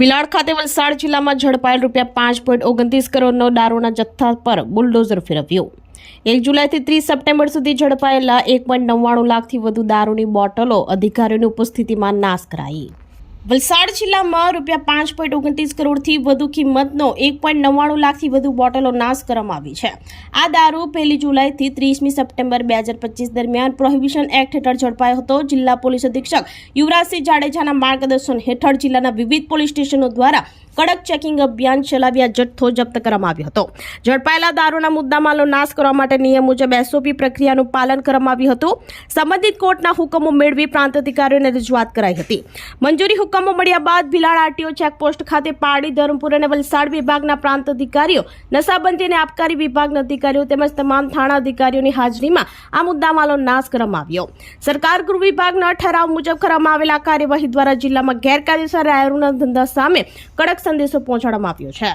બિલાડ ખાતે વલસાડ જિલ્લામાં ઝડપાયેલ રૂપિયા પાંચ પોઈન્ટ ઓગણત્રીસ કરોડનો દારૂના જથ્થા પર બુલડોઝર ફેરવ્યો. એક જુલાઈથી ત્રીસ સપ્ટેમ્બર સુધી ઝડપાયેલા એક પોઈન્ટ નવ્વાણું લાખથી વધુ દારૂની બોટલો અધિકારીઓની ઉપસ્થિતિમાં નાશ કરાઈ. વલસાડ જિલ્લામાં રૂપિયા પાંચ પોઈન્ટ ઓગણત્રીસ કરોડથી વધુ કિંમતનો એક પોઈન્ટ નવ્વાણું લાખથી વધુ બોટલો નાશ કરવામાં આવી છે. આ દારૂ પહેલી જુલાઈથી ત્રીસમી સપ્ટેમ્બર બે હજાર પચીસ દરમિયાન પ્રોહિબિશન એક્ટ હેઠળ ઝડપાયો હતો. જિલ્લા પોલીસ અધિક્ષક યુવરાજસિંહ જાડેજાના માર્ગદર્શન હેઠળ જિલ્લાના વિવિધ પોલીસ સ્ટેશનો દ્વારા કડક ચેકિંગ અભિયાન ચલાવી આ જથ્થો જપ્ત કરવામાં આવ્યો હતો. ઝડપાયેલા દારૂના મુદ્દામાલનો નાશ કરવા માટે નિયમ મુજબ એસઓપી પ્રક્રિયાનું પાલન કરવામાં આવ્યું હતું. સંબંધિત કોર્ટના હુકમો મેળવી પ્રાંત અધિકારીઓને રજૂઆત કરાઈ હતી. મંજૂરી હુકમો મળ્યા બાદ ભિલાડ આરટીઓ ચેકપોસ્ટ ખાતે પારડી ધરમપુર અને વલસાડ વિભાગના પ્રાંત અધિકારીઓ, નશાબંધી અને આબકારી વિભાગના અધિકારીઓ તેમજ તમામ થાણા અધિકારીઓની હાજરીમાં આ મુદ્દામાલો નાશ કરવામાં આવ્યો. સરકાર ગૃહ વિભાગના ઠરાવ મુજબ કરવામાં આવેલા કાર્યવાહી દ્વારા જિલ્લામાં ગેરકાયદેસર રાયરૂના ધંધા સામે કડક સંદેશો પહોંચાડવામાં આવ્યો છે.